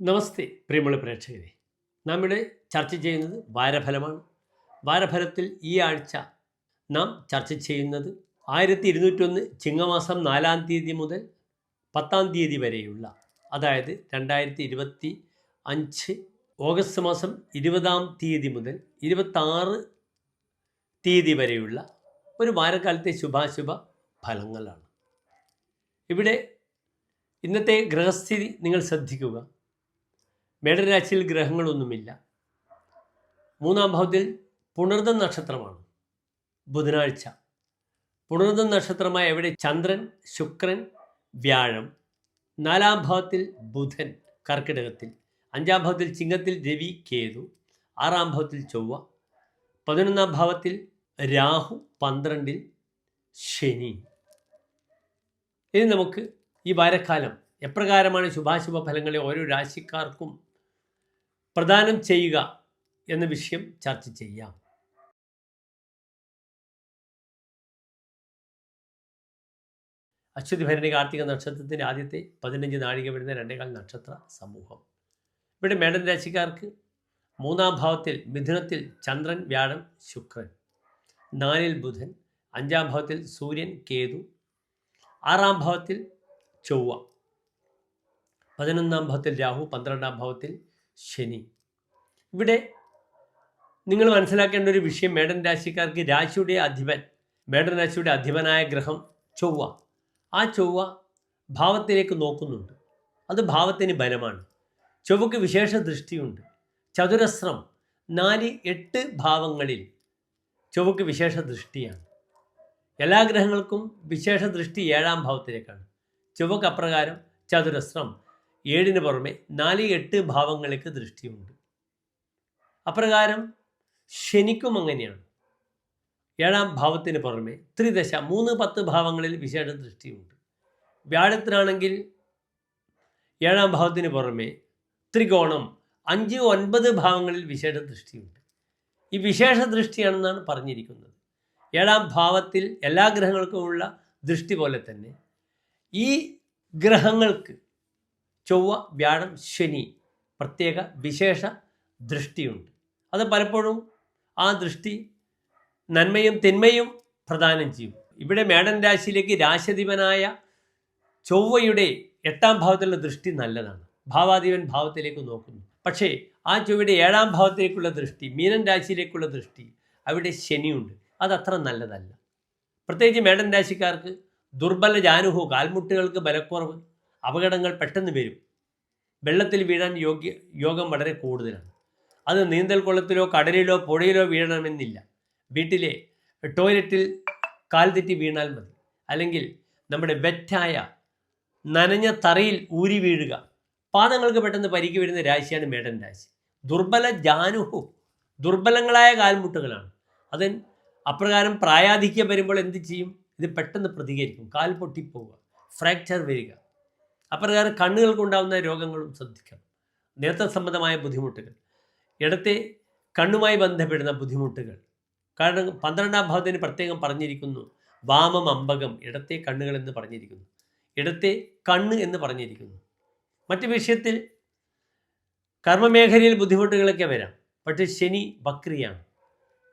നമസ്തേ പ്രിയമുള്ള പ്രേക്ഷകരെ. നാം ഇവിടെ ചർച്ച ചെയ്യുന്നത് വാരഫലമാണ്. വാരഫലത്തിൽ ഈ ആഴ്ച നാം ചർച്ച ചെയ്യുന്നത് ആയിരത്തി ഇരുന്നൂറ്റൊന്ന് ചിങ്ങമാസം നാലാം തീയതി മുതൽ പത്താം തീയതി വരെയുള്ള അതായത് രണ്ടായിരത്തി ഇരുപത്തി അഞ്ച് ഓഗസ്റ്റ് മാസം ഇരുപതാം തീയതി മുതൽ ഇരുപത്താറ് തീയതി വരെയുള്ള ഒരു വാരക്കാലത്തെ ശുഭാശുഭ ഫലങ്ങളാണ്. ഇവിടെ ഇന്നത്തെ ഗ്രഹസ്ഥിതി നിങ്ങൾ ശ്രദ്ധിക്കുക. മേടരാശിയിൽ ഗ്രഹങ്ങളൊന്നുമില്ല. മൂന്നാം ഭാവത്തിൽ പുണർദം നക്ഷത്രമാണ്. ബുധനാഴ്ച. പുണർദം നക്ഷത്രമായ എവിടെ? ചന്ദ്രൻ ശുക്രൻ വ്യാഴം. നാലാം ഭാവത്തിൽ ബുധൻ കർക്കിടകത്തിൽ. അഞ്ചാം ഭാവത്തിൽ ചിങ്ങത്തിൽ രവി കേതു. ആറാം ഭാവത്തിൽ ചൊവ്വ. പതിനൊന്നാം ഭാവത്തിൽ രാഹു പന്ത്രണ്ടിൽ ശനി. ഇനി നമുക്ക് ഈ വാരക്കാലം എപ്രകാരമാണ് ശുഭാശുഭ ഫലങ്ങളെ ഓരോ രാശിക്കാർക്കും പ്രദാനം ചെയ്യുക എന്ന വിഷയം ചർച്ച ചെയ്യാം. അശ്വതി ഭരണി കാർത്തിക നക്ഷത്രത്തിന്റെ ആദ്യത്തെ പതിനഞ്ച് നാഴിക വരുന്ന രണ്ടേകാൽ നക്ഷത്ര സമൂഹം. ഇവിടെ മേടൻ രാശിക്കാർക്ക് മൂന്നാം ഭാവത്തിൽ മിഥുനത്തിൽ ചന്ദ്രൻ വ്യാഴം ശുക്രൻ. നാലിൽ ബുധൻ അഞ്ചാം ഭാവത്തിൽ സൂര്യൻ കേതു. ആറാം ഭാവത്തിൽ ചൊവ്വ. പതിനൊന്നാം ഭാവത്തിൽ രാഹു പന്ത്രണ്ടാം ഭാവത്തിൽ ശനി. ഇവിടെ നിങ്ങൾ മനസ്സിലാക്കേണ്ട ഒരു വിഷയം മേടൻ രാശിക്കാർക്ക് രാശിയുടെ അധിപൻ മേടൻ രാശിയുടെ അധിപനായ ഗ്രഹം ചൊവ്വ. ആ ചൊവ്വ ഭാവത്തിലേക്ക് നോക്കുന്നുണ്ട്. അത് ഭാവത്തിന് ബലമാണ്. ചൊവ്വക്ക് വിശേഷ ദൃഷ്ടിയുണ്ട്. ചതുരസ്രം നാല് എട്ട് ഭാവങ്ങളിൽ ചൊവ്വക്ക് വിശേഷ ദൃഷ്ടിയാണ്. എല്ലാ ഗ്രഹങ്ങൾക്കും വിശേഷ ദൃഷ്ടി ഏഴാം ഭാവത്തിലേക്കാണ്. ചൊവ്വക്ക് അപ്രകാരം ചതുരസ്രം ഏഴിന് പുറമെ നാല് എട്ട് ഭാവങ്ങൾക്ക് ദൃഷ്ടിയുണ്ട് അപ്രകാരം ശനിക്കും അങ്ങനെയാണ്. ഏഴാം ഭാവത്തിന് പുറമെ ത്രിദശ മൂന്ന് പത്ത് ഭാവങ്ങളിൽ വിശേഷ ദൃഷ്ടിയുണ്ട് വ്യാഴത്തിനാണെങ്കിൽ ഏഴാം ഭാവത്തിന് പുറമെ ത്രികോണം അഞ്ച് ഒൻപത് ഭാവങ്ങളിൽ വിശേഷ ദൃഷ്ടിയുണ്ട്. ഈ വിശേഷ ദൃഷ്ടിയാണെന്നാണ് പറഞ്ഞിരിക്കുന്നത്. ഏഴാം ഭാവത്തിൽ എല്ലാ ഗ്രഹങ്ങൾക്കുമുള്ള ദൃഷ്ടി പോലെ തന്നെ ഈ ഗ്രഹങ്ങൾക്ക് ചൊവ്വ വ്യാഴം ശനി പ്രത്യേക വിശേഷ ദൃഷ്ടിയുണ്ട്. അത് പലപ്പോഴും ആ ദൃഷ്ടി നന്മയും തിന്മയും പ്രദാനം ചെയ്യും. ഇവിടെ മേടൻ രാശിയിലേക്ക് രാശധിപനായ ചൊവ്വയുടെ എട്ടാം ഭാവത്തിലുള്ള ദൃഷ്ടി നല്ലതാണ്. ഭാവാധിപൻ ഭാവത്തിലേക്ക് നോക്കുന്നു. പക്ഷേ ആ ചൊവ്വയുടെ ഏഴാം ഭാവത്തിലേക്കുള്ള ദൃഷ്ടി മീനൻ രാശിയിലേക്കുള്ള ദൃഷ്ടി അവിടെ ശനിയുണ്ട്. അതത്ര നല്ലതല്ല. പ്രത്യേകിച്ച് മേടൻ രാശിക്കാർക്ക് ദുർബല ജാനുഹോ കാൽമുട്ടുകൾക്ക് ബലക്കുറവ് അപകടങ്ങൾ പെട്ടെന്ന് വരും. വെള്ളത്തിൽ വീഴാൻ യോഗ്യ യോഗം വളരെ കൂടുതലാണ്. അത് നീന്തൽ കുളത്തിലോ കടലിലോ പുഴയിലോ വീഴണമെന്നില്ല. വീട്ടിലെ ടോയ്ലറ്റിൽ കാൽ തെറ്റി വീണാൽ മതി. അല്ലെങ്കിൽ നമ്മുടെ വെറ്റായ നനഞ്ഞ തറയിൽ ഊരി വീഴുക. പാദങ്ങൾക്ക് പെട്ടെന്ന് പരിക്ക് വരുന്ന രാശിയാണ് മേടൻ രാശി. ദുർബല ജാനുഹു ദുർബലങ്ങളായ കാൽമുട്ടുകളാണ്. അതിൻ അപ്രകാരം പ്രായാധിക്യം വരുമ്പോൾ എന്ത് ചെയ്യും? ഇത് പെട്ടെന്ന് പ്രതികരിക്കും. കാൽ പൊട്ടിപ്പോവുക ഫ്രാക്ചർ വരിക. അപ്രകാരം കണ്ണുകൾക്കുണ്ടാകുന്ന രോഗങ്ങളും ശ്രദ്ധിക്കണം. നേത്ര സംബന്ധമായ ബുദ്ധിമുട്ടുകൾ. ഇടത്തെ കണ്ണുമായി ബന്ധപ്പെടുന്ന ബുദ്ധിമുട്ടുകൾ. കാരണം പന്ത്രണ്ടാം ഭാവത്തിന് പ്രത്യേകം പറഞ്ഞിരിക്കുന്നു. വാമം അമ്പകം ഇടത്തെ കണ്ണുകൾ എന്ന് പറഞ്ഞിരിക്കുന്നു. ഇടത്തെ കണ്ണ് എന്ന് പറഞ്ഞിരിക്കുന്നു. മറ്റു വിഷയത്തിൽ കർമ്മമേഖലയിൽ ബുദ്ധിമുട്ടുകളൊക്കെ വരാം. പക്ഷേ ശനി വക്രിയാണ്.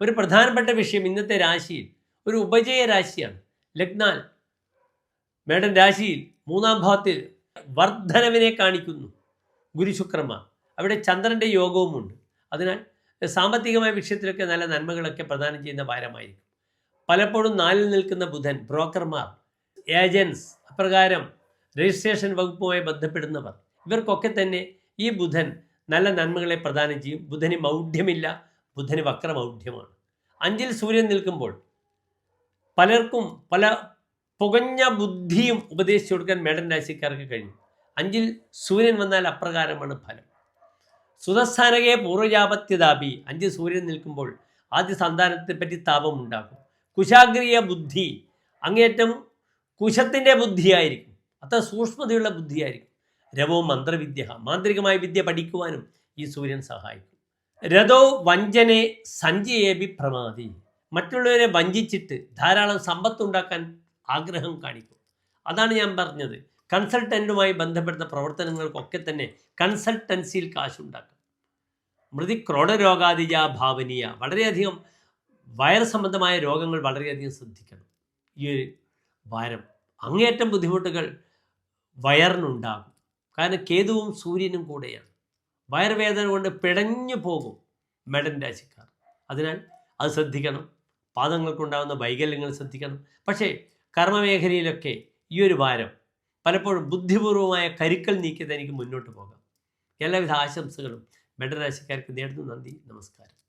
ഒരു പ്രധാനപ്പെട്ട വിഷയം ഇന്നത്തെ രാശിയിൽ ഒരു ഉപജയ രാശിയാണ്. ലഗ്നാൽ മേഡം രാശിയിൽ മൂന്നാം ഭാവത്തിൽ വർധനവിനെ കാണിക്കുന്നു. ഗുരുശുക്രന്മാർ അവിടെ ചന്ദ്രന്റെ യോഗവുമുണ്ട്. അതിനാൽ സാമ്പത്തികമായ വിഷയത്തിലൊക്കെ നല്ല നന്മകളൊക്കെ പ്രദാനം ചെയ്യുന്ന വാരമായിരിക്കും പലപ്പോഴും നാലിൽ നിൽക്കുന്ന ബുധൻ ബ്രോക്കർമാർ ഏജൻസ് അപ്രകാരം രജിസ്ട്രേഷൻ വകുപ്പുമായി ബന്ധപ്പെടുന്നവർ ഇവർക്കൊക്കെ തന്നെ ഈ ബുധൻ നല്ല നന്മകളെ പ്രദാനം ചെയ്യും. ബുധന് മൗഢ്യമില്ല ബുധന് വക്രമൗഢ്യമാണ്. അഞ്ചിൽ സൂര്യൻ നിൽക്കുമ്പോൾ പലർക്കും പല പുകഞ്ഞ ബുദ്ധിയും ഉപദേശിച്ചു കൊടുക്കാൻ മേടൻ രാശിക്കാർക്ക് കഴിഞ്ഞു. അഞ്ചിൽ സൂര്യൻ വന്നാൽ അപ്രകാരമാണ് ഫലം. സുതസ്ഥാനകെ പൂർവജാപത്യതാപി. അഞ്ച് സൂര്യൻ നിൽക്കുമ്പോൾ ആദ്യ സന്താനത്തെപ്പറ്റി താപമുണ്ടാകും കുശാഗ്രിയ ബുദ്ധി. അങ്ങേറ്റം കുശത്തിന്റെ ബുദ്ധിയായിരിക്കും. അത്ര സൂക്ഷ്മതയുള്ള ബുദ്ധിയായിരിക്കും. രവോ മന്ത്രവിദ്യ. മാന്ത്രികമായ വിദ്യ പഠിക്കുവാനും ഈ സൂര്യൻ സഹായിക്കും. രഥോ വഞ്ചനെ സഞ്ചയേബി പ്രമാതി മറ്റുള്ളവരെ വഞ്ചിച്ചിട്ട് ധാരാളം സമ്പത്തുണ്ടാക്കാൻ ആഗ്രഹം കാണിക്കും. അതാണ് ഞാൻ പറഞ്ഞത്. കൺസൾട്ടന്റുമായി ബന്ധപ്പെടുന്ന പ്രവർത്തനങ്ങൾക്കൊക്കെ തന്നെ കൺസൾട്ടൻസിയിൽ കാശുണ്ടാക്കും. മൃതി ക്രോഡരോഗാദിജ ഭാവനീയ. വളരെയധികം വയറ് സംബന്ധമായ രോഗങ്ങൾ വളരെയധികം ശ്രദ്ധിക്കണം. ഈ ഒരു വാരം. അങ്ങേയറ്റം ബുദ്ധിമുട്ടുകൾ വയറിനുണ്ടാകും. കാരണം കേതുവും സൂര്യനും കൂടെയാണ്. വയറുവേദന കൊണ്ട് പിടഞ്ഞു പോകും മെഡൻ രാശിക്കാർ. അതിനാൽ അത് ശ്രദ്ധിക്കണം. പാദങ്ങൾക്കുണ്ടാകുന്ന വൈകല്യങ്ങൾ ശ്രദ്ധിക്കണം. പക്ഷേ കർമ്മമേഖലയിലൊക്കെ ഈ ഒരു വാരം പലപ്പോഴും ബുദ്ധിപൂർവമായ കരുക്കൾ നീക്കി എനിക്ക് മുന്നോട്ട് പോകാം. എല്ലാവിധ ആശംസകളും. മെഡരാശിക്കാർക്ക് നേടുന്നു നന്ദി. നമസ്കാരം.